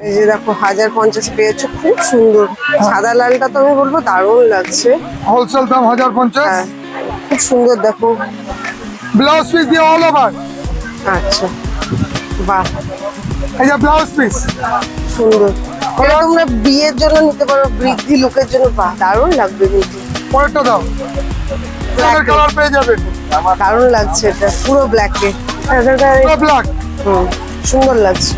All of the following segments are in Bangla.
এই যে দেখো হাজার পঞ্চাশ পেয়েছ খুব সুন্দর। সাদা লালটা তো আমি বলব দারুণ লাগছে। হোলসেল দাম হাজার পঞ্চাশ। হ্যাঁ খুব সুন্দর দেখো। ব্লাউজ পিস দিয়ে অল ওভার আচ্ছা বাহ। এই যে ব্লাউজ পিস। সুন্দর। এটা তোমরা বিয়ের জন্য নিতে পারো বৃদ্ধি লুকের জন্য বাহ দারুণ লাগবে কিন্তু পরেরটা দাও। এ। কালার পেয়ে যাবে। দারুণ লাগছে এটা পুরো ব্ল্যাকে ব্ল্যাক সুন্দর লাগছে।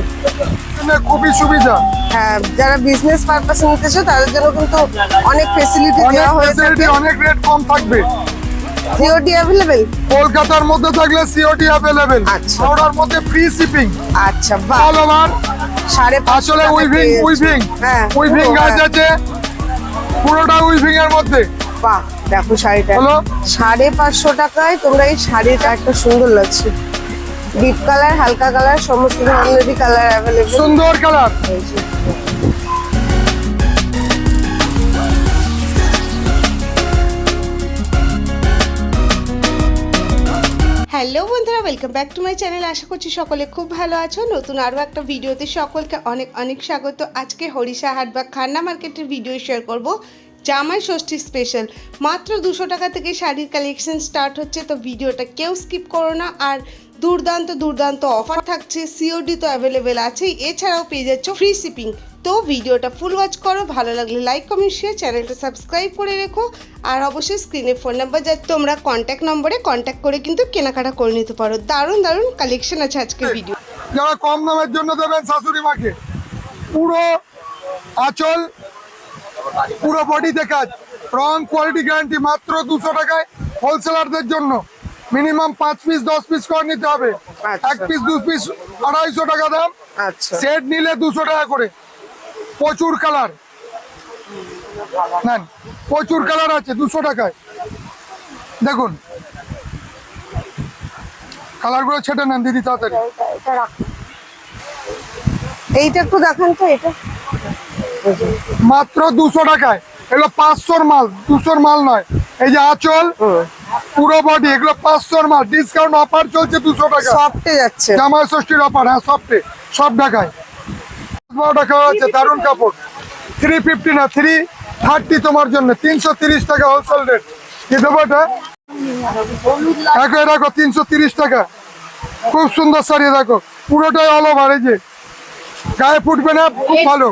খুবই সুবিধা। হ্যাঁ যারা বিজনেস পারপাসে নিতে চাও তাদের জন্য কিন্তু অনেক ফেসিলিটি দেওয়া হয়ে থাকে। অনেক রেট কম থাকবে। সিওডি অ্যাভেলেবেল কলকাতার মধ্যে থাকলে সিওটি অ্যাভেলেবেল আচ্ছা। হাওড়ার মধ্যে ফ্রি শিপিং আচ্ছা অল ওভার সাড়ে আসলে উইভিং উইভিং হ্যাঁ উইভিং গাছ হ্যাঁ। আছে। পুরোটা উইভিং এর মধ্যে। বাহ দেখো শাড়িটা? সাড়ে পাঁচশো টাকায় তোমরা এই শাড়িটা একটা সুন্দর লাগছে। ডিপ কালার হালকা কালার সমস্ত ধরনেরই কালার অ্যাভেলেবেল সুন্দর কালার হ্যালো বন্ধুরা welcome back to my channel আশা করছি সকলে খুব ভালো আছো। নতুন আরও একটা ভিডিওতে সকলকে অনেক অনেক স্বাগত। আজকে হরিষা হাট বা খান্না মার্কেটের ভিডিও শেয়ার করব জামাই ষষ্ঠী স্পেশাল মাত্র দুশো টাকা থেকে শাড়ির কালেকশন স্টার্ট হচ্ছে তো ভিডিওটা কেউ স্কিপ করো না। আর দুর্দান্ত দুর্দান্ত অফার থাকছে সিওডি তো অ্যাভেলেবেল আছেই, এছাড়াও পেয়ে যাচ্ছ ফ্রি শিপিং তো ভিডিওটা ফুল ওয়াচ করো, ভালো লাগলে লাইক কমেন্ট শেয়ার চ্যানেলটা সাবস্ক্রাইব করে রেখো, আর অবশ্যই স্ক্রিনে ফোন নাম্বার যা তোমরা কন্ট্যাক্ট নম্বরে কন্ট্যাক্ট করে কিন্তু কেনাকাটা করে নিতে পারো। দারুণ দারুণ কালেকশন আছে আজকের ভিডিও যারা কম দামের জন্য দেবেন শাশুড়ি মাকে, পুরো আঁচল, পুরো বডিতে কাজ রং কোয়ালিটি গ্যারান্টি মাত্র দুশো টাকায় হোলসেলারদের জন্য। মিনিমাম পাঁচ পিস দশ পিস করে নিতে হবে। আচ্ছা। এক পিস দু পিস আড়াইশো টাকা দাম। আচ্ছা। সেট নিলে দুশো টাকা করে। প্রচুর কালার নেন প্রচুর কালার আছে দুশো টাকায়। দেখুন। কালারগুলো ছেটে নেন দিদি তাড়াতাড়ি। এইটা একটু দেখান তো এটা। মাত্র দুশো টাকায়। এগুলো পাঁচশোর মাল দুশোর মাল নয়। এই যে আঁচল পুরো বডি এগুলো পাঁচশোর মাল। ডিসকাউন্ট অফার চলছে দুশো টাকা। সফটে যাচ্ছে। জামাই ষষ্ঠীর অফার হ্যাঁ সবটে সব ঢাকায় বারো টাকা আছে দারুণ কাপড়। থ্রি ফিফটি না থ্রি থার্টি তোমার জন্য। তিনশো তিরিশ টাকা হোলসেল রেট কি দেবো এটা? দেখো তিনশো তিরিশ টাকা। খুব সুন্দর শাড়ি দেখো। পুরোটাই অল ওভার এই যে। গায়ে ফুটবে না খুব ভালো।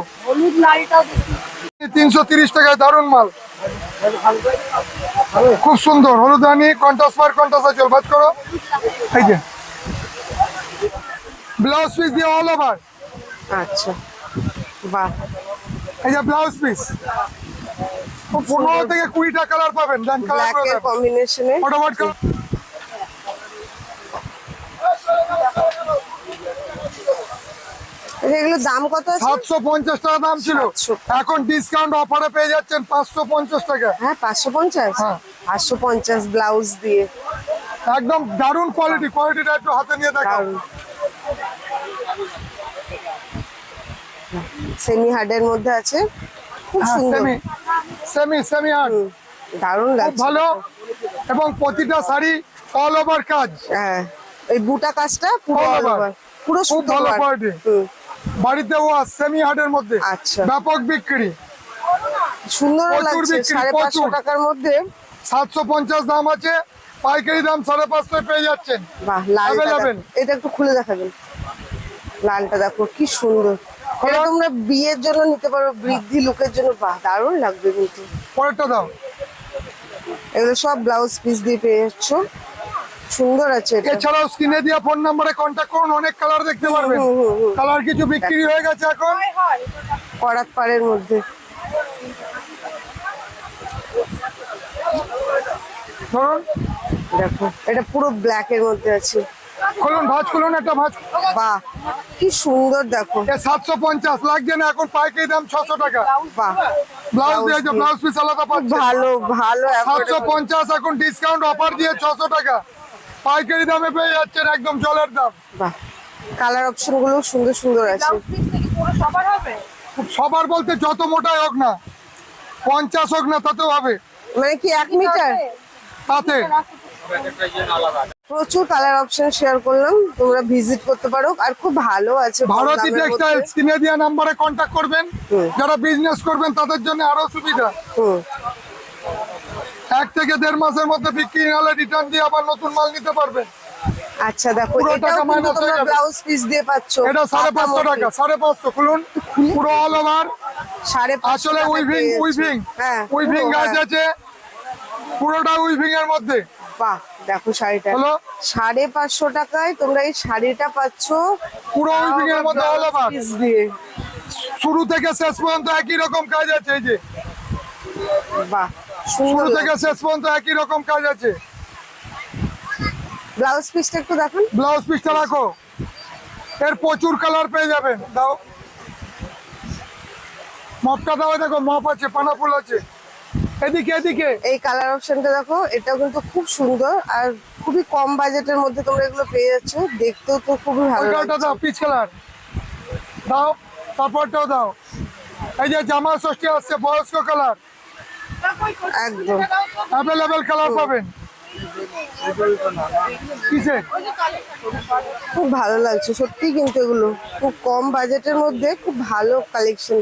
তিনশো তিরিশ টাকায় দারুণ মাল। খুব সুন্দর। হলুদ রানি কন্টাস পার কন্টাস আছে বাজ করো। এই যে। ব্লাউজ পিস দিয়ে অল ওভার আচ্ছা। বাহ। এই যে ব্লাউজ পিস পনেরো থেকে কুড়িটা কালার পাবেন। ডান কালার কম্বিনেশনে ফটোফট কালার এগুলো দাম কত সাতশো পঞ্চাশ টাকা দাম ছিল। এখন ডিসকাউন্ট অফারে পেয়ে যাচ্ছেন পাঁচশো পঞ্চাশ টাকা। হ্যাঁ পাঁচশো পঞ্চাশ? হ্যাঁ। পাঁচশো পঞ্চাশ ব্লাউজ দিয়ে। একদম দারুণ কোয়ালিটি কোয়ালিটিটা একটু হাতে নিয়ে দেখাও। সেমি হার্ডের মধ্যে আছে। খুব সুন্দর। সেমি সেমি আর্ট দারুণ লাগছে। ভালো। এবং প্রতিটা শাড়ি অল ওভার কাজ। হ্যাঁ এই বুটা কাজটা পুরো over, পুরো খুব ভালো। কোয়ালিটি বাড়িতে ওয়া সেমি হার্টের মধ্যে। আচ্ছা। ব্যাপক বিক্রি। প্রচুর লাগছে বিক্রি, সাড়ে পাঁচশো প্রচুর। টাকার মধ্যে। সাতশো পঞ্চাশ দাম আছে পাইকারি দাম সাড়ে পাঁচশো পেয়ে যাচ্ছেন। বাহ। দেখো। এটা একটু খুলে দেখাবেন। লালটা দেখো কি সুন্দর। এটা তোমরা বিয়ের জন্য নিতে পারো বৃদ্ধি লুকের জন্য। বাহ দারুণ লাগবে কিন্তু। পরেরটা দাও। এগুলো সব ব্লাউজ পিস দিয়ে পেয়ে যাচ্ছ। সুন্দর আছে এছাড়াও স্ক্রিনে দেওয়া ফোন নাম্বারে কন্ট্যাক্ট করুন অনেক কালার দেখতে পারবেন। কালার কিছু বিক্রি হয়ে গেছে এখন। করাত পাড়ের মধ্যে। ধরুন। দেখো এটা পুরো ব্ল্যাক এর মধ্যে আছে। খুলুন ভাজ খুলুন একটা ভাজ। বাহ কি সুন্দর দেখো। সাতশো পঞ্চাশ লাগছে না এখন পাইকারি দাম ছশো টাকা। বাহ ব্লাউজ দিয়েছে ব্লাউজ পিস আলাদা ভালো ভালো সাতশো পঞ্চাশ এখন ডিসকাউন্ট অফার দিয়ে ছশো টাকা। পাইকারি দামে পেয়ে যাচ্ছেন একদম জলের দাম। বাহ কালার অপশনগুলো সুন্দর সুন্দর আছে। সবার বলতে যত মোটাই হোক না পঞ্চাশ হোক না তাতেও হবে। মানে কি এক মিটার তাতে। প্রচুর কালার অপশন শেয়ার করলাম তোমরা ভিজিট করতে পারো আর খুব ভালো আছে ভারতী টেক্সটাইল। স্ক্রিনে দেওয়া নাম্বারে কন্ট্যাক্ট করবেন। যারা বিজনেস করবেন তাদের জন্য আরও সুবিধা। হুম। এক থেকে দেড় মাসের মধ্যে বিক্রি হলে রিটার্ন দিয়ে আবার নতুন মাল নিতে পারবেন। আচ্ছা দেখো এটাও কিন্তু তোমরা ব্লাউজ পিস দিয়ে পাচ্ছ। এটা সাড়ে পাঁচশো টাকা সাড়ে পাঁচশো খুলুন। পুরো অল ওভার সাড়ে পাঁচশো আসলে উইভিং উইভিং হ্যাঁ উইভিং গাছ। আছে। পুরোটা উইভিং এর মধ্যে। বাহ দেখো শাড়িটা। হলো? সাড়ে পাঁচশো টাকায় তোমরা এই শাড়িটা পাচ্ছ। পুরো উইভিং এর মধ্যে অল ওভার পিস দিয়ে। শুরু থেকে শেষ পর্যন্ত একই রকম কাজ আছে এই যে। বাহ শুরু থেকে শেষ পর্যন্ত একই রকম কাজ আছে। ব্লাউজ পিসটা একটু দেখুন। ব্লাউজ পিসটা রাখো। এর প্রচুর কালার পেয়ে যাবেন। দাও। মপটা দাও দেখো মপ আছে পানা ফুল আছে। এদিকে এদিকে। এই কালার অপশনটা দেখো এটাও কিন্তু খুব সুন্দর আর খুবই কম বাজেটের মধ্যে তোমরা এগুলো পেয়ে যাচ্ছ। দেখতেও তো খুবই ভালো ওই কালারটা দাও পিচ কালার। দাও তারপরটাও দাও। এই যে জামা ষষ্ঠী আসছে বয়স্ক কালার। একদম। অ্যাভেলেবেল কালার পাবেন। কিসে খুব ভালো লাগছে সত্যি কিন্তু এগুলো। খুব কম বাজেটের মধ্যে খুব ভালো কালেকশন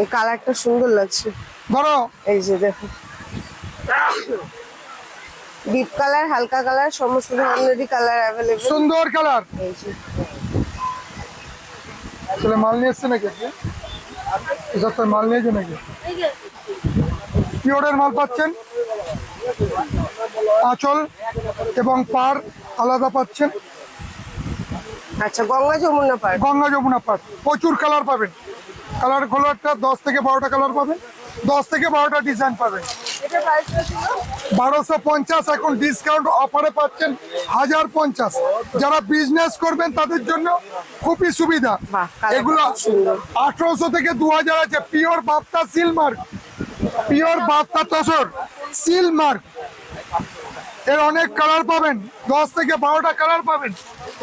এই কালারটা সুন্দর লাগছে। ধরো। এই যে দেখো। ডিপ কালার হালকা কালার সমস্ত ধরনেরই কালার অ্যাভেলেবেল সুন্দর কালার এই যে। মাল নিয়ে এসছে নাকি? মাল নিয়েছে নাকি? পিওরের মাল পাচ্ছেন। আঁচল এবং পার আলাদা পাচ্ছেন। আচ্ছা গঙ্গা যমুনা পার্ক গঙ্গা যমুনা পার। প্রচুর কালার পাবেন। কালার কালারটা দশ থেকে বারোটা কালার পাবেন। দশ থেকে বারোটা ডিজাইন পাবেন। বারোশো পঞ্চাশ এখন ডিসকাউন্ট অফারে পাচ্ছেন হাজার পঞ্চাশ। যারা বিজনেস করবেন তাদের জন্য খুবই সুবিধা। এগুলো আঠারোশো থেকে দু হাজার আছে পিওর বাপ্তা সিল মার্ক পিওর বাপ্তা তসর সিল মার্ক। এর অনেক কালার পাবেন দশ থেকে বারোটা কালার পাবেন।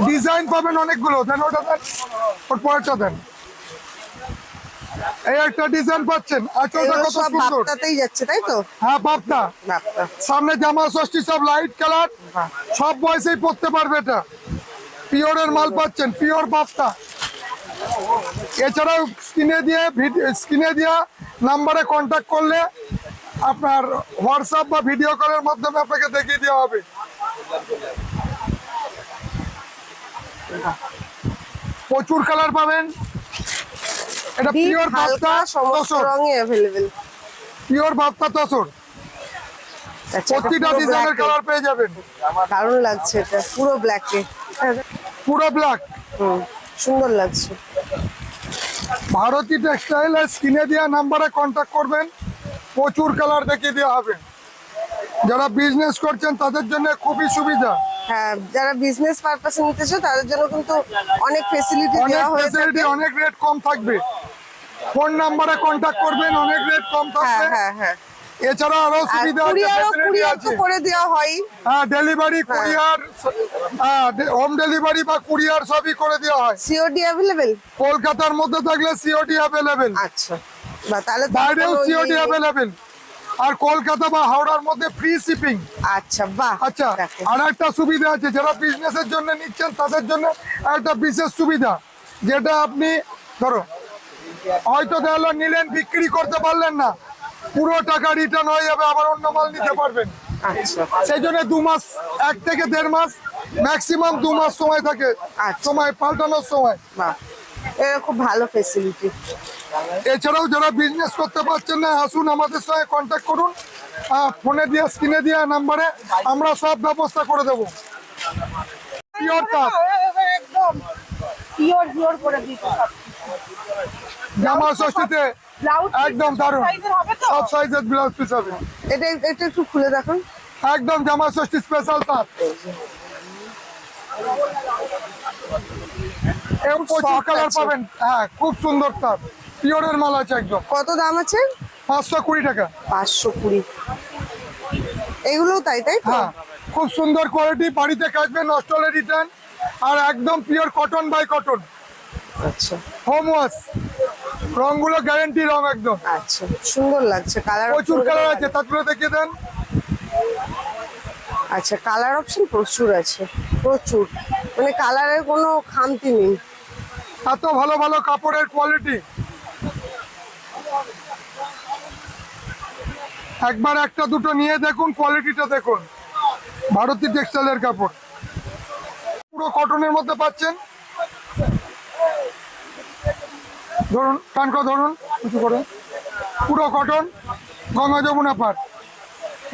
ডিজাইন পাবেন অনেকগুলো দেন ওটা দেন ওর পরেরটা দেন। এই একটা ডিজাইন পাচ্ছেন আচলটা কত সুন্দর। বাপ্তাতেই যাচ্ছে তাই তো? হ্যাঁ বাপ্তা সামনে জামা ষষ্ঠী সব লাইট কালার সব বয়সেই পড়তে পারবে এটা। পিওরের মাল পাচ্ছেন পিওর বাপ্তা এছাড়াও স্ক্রিনে দিয়ে স্ক্রিনে দেওয়া নাম্বারে কন্ট্যাক্ট করলে আপনার হোয়াটসঅ্যাপ বা ভিডিও কলের মাধ্যমে আপনাকে দেখিয়ে দেওয়া হবে। প্রচুর কালার পাবেন। এটা পিওর হালকা সমস্ত তসর। রঙে অ্যাভেলেবেল পিওর বাপ্তা তসর। প্রতিটা ডিজাইনের কালার পেয়ে যাবেন। দারুণ লাগছে এটা পুরো ব্ল্যাকে পুরো ব্ল্যাক হুম সুন্দর লাগছে। ভারতী টেক্সটাইল স্ক্রিনে দেওয়া নাম্বারে কন্ট্যাক্ট করবেন। প্রচুর কালার দেখিয়ে দেওয়া হবে। যারা বিজনেস করছেন তাদের জন্য খুবই সুবিধা। হ্যাঁ যারা বিজনেস পারপাসে নিতে তাদের জন্য কিন্তু অনেক ফেসিলিটি দেওয়া হয়েছে অনেক রেট কম থাকবে। ফোন নাম্বারে কন্ট্যাক্ট করবেন অনেক রেট কম হ্যাঁ থাকবে। হ্যাঁ হ্যাঁ। এছাড়া আরও সুবিধা করে দেওয়া হয়। হ্যাঁ ডেলিভারি কুরিয়ার হোম ডেলিভারি বা কুরিয়ার সবই করে দেওয়া হয়। সিওডি অ্যাভেলেবেল কলকাতার মধ্যে থাকলে সিওডি অ্যাভেলেবেল আচ্ছা। বা তাহলে বাইরেও সিওডি ইয়ে অ্যাভেলেবেল আর কলকাতা বা হাওড়ার মধ্যে ফ্রি শিপিং আচ্ছা বাহ আচ্ছা আর একটা সুবিধা আছে যারা বিজনেসের জন্য নিচ্ছেন তাদের জন্য একটা বিশেষ সুবিধা যেটা আপনি ধরো হয়তো দেখল নিলেন বিক্রি করতে পারলেন না পুরো টাকা রিটার্ন হয়ে যাবে আবার অন্য মাল নিতে পারবেন। আচ্ছা। সেই জন্য দু মাস এক থেকে দেড় মাস ম্যাক্সিমাম দু মাস সময় থাকে। আচ্ছা। সময় পাল্টানোর সময়। খুব ভালো ফেসিলিটি এছাড়াও যারা বিজনেস করতে পারছেন না আসুন আমাদের সঙ্গে কন্ট্যাক্ট করুন। ফোনে দিয়ে স্ক্রিনে দেওয়া নাম্বারে আমরা সব ব্যবস্থা করে দেবো। পিওর কাপ একদম। পিওর পিওর করে দিতে জামা ষষ্ঠীতে একদম দারুণ। সব সাইজের ব্লাউজ পিস হবে। এটা এটা একটু খুলে দেখুন। একদম জামা ষষ্ঠী স্পেশাল তার কালার পাবেন। হ্যাঁ খুব সুন্দর তার। পিওরের মাল আছে একদম। কত দাম আছে? পাঁচশো কুড়ি টাকা। পাঁচশো কুড়ি। এগুলোও তাই তাই হ্যাঁ খুব সুন্দর কোয়ালিটি বাড়িতে কাটবে নষ্ট হলে রিটার্ন আর একদম পিওর কটন বাই কটন আচ্ছা। হোম ওয়াশ রংগুলো গ্যারেন্টি রং একদম। আচ্ছা সুন্দর লাগছে। কালার প্রচুর কালার আছে তারপরে দেখিয়ে দেন। আচ্ছা কালার অপশন প্রচুর আছে প্রচুর। মানে কালারের কোনো খামতি নেই। এত ভালো ভালো কাপড়ের কোয়ালিটি একবার একটা দুটো নিয়ে দেখুন কোয়ালিটিটা দেখুন। ভারতী টেক্সটাইলের কাপড়। পুরো কটনের মধ্যে পাচ্ছেন। ধরুন কানকা ধরুন কিছু করে। পুরো কটন গঙ্গা যমুনা পাট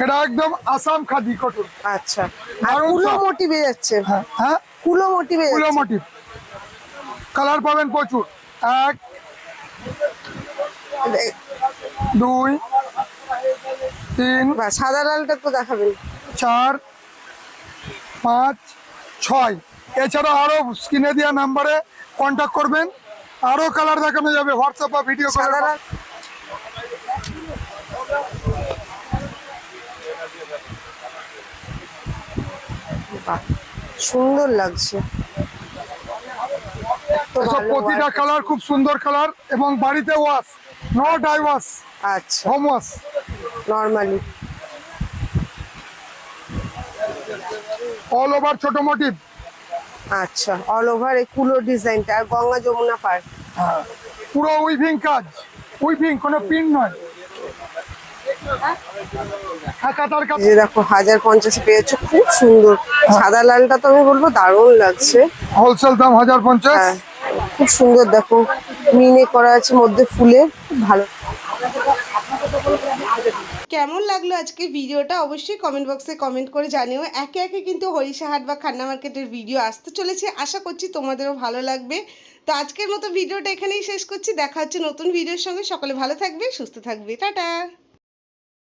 এটা একদম আসাম খাদি কটন আচ্ছা। আর কুলো মোটিভে যাচ্ছে। হ্যাঁ হ্যাঁ। কুলো মোটিভে মোটিভ কালার পাবেন প্রচুর। এক দুই তিন সাদা লালটা তো দেখাবেন। চার পাঁচ ছয়। এছাড়া আরও স্ক্রিনে দেওয়া নাম্বারে কন্ট্যাক্ট করবেন। আরও কালার দেখানো যাবে হোয়াটসঅ্যাপ বা ভিডিও কলার সুন্দর লাগছে। তো এসব প্রতিটা কালার খুব সুন্দর কালার এবং বাড়িতে ওয়াশ নো ডাই ওয়াশ আচ্ছা। Home wash normally all over ছোট মোটিভ আচ্ছা অল ওভার এই কুলো ডিজাইনটা আর গঙ্গা যমুনা পার্ক। পুরো উইভিং কাজ উইভিং কোনো পিন নয়। হ্যাঁ যে দেখো হাজার পঞ্চাশে পেয়েছ খুব সুন্দর। সাদা লালটা তো আমি বলব দারুণ লাগছে। হোলসেল দাম হাজার পঞ্চাশ। হ্যাঁ খুব সুন্দর দেখো মিনে করা আছে মধ্যে ফুলে ভালো। কেমন লাগল আজকে ভিডিওটা অবশ্যই কমেন্ট বক্সে কমেন্ট করে জানিও। একে একে কিন্তু হরিশাহাট বা খান্না মার্কেটের ভিডিও আসতে চলেছে। আশা করছি তোমাদেরও ভালো লাগবে। তো আজকের মতো ভিডিওটা এখানেই শেষ করছি। দেখা হচ্ছে নতুন ভিডিওর সঙ্গে। সকলে ভালো থাকবে, সুস্থ থাকবে। টাটা!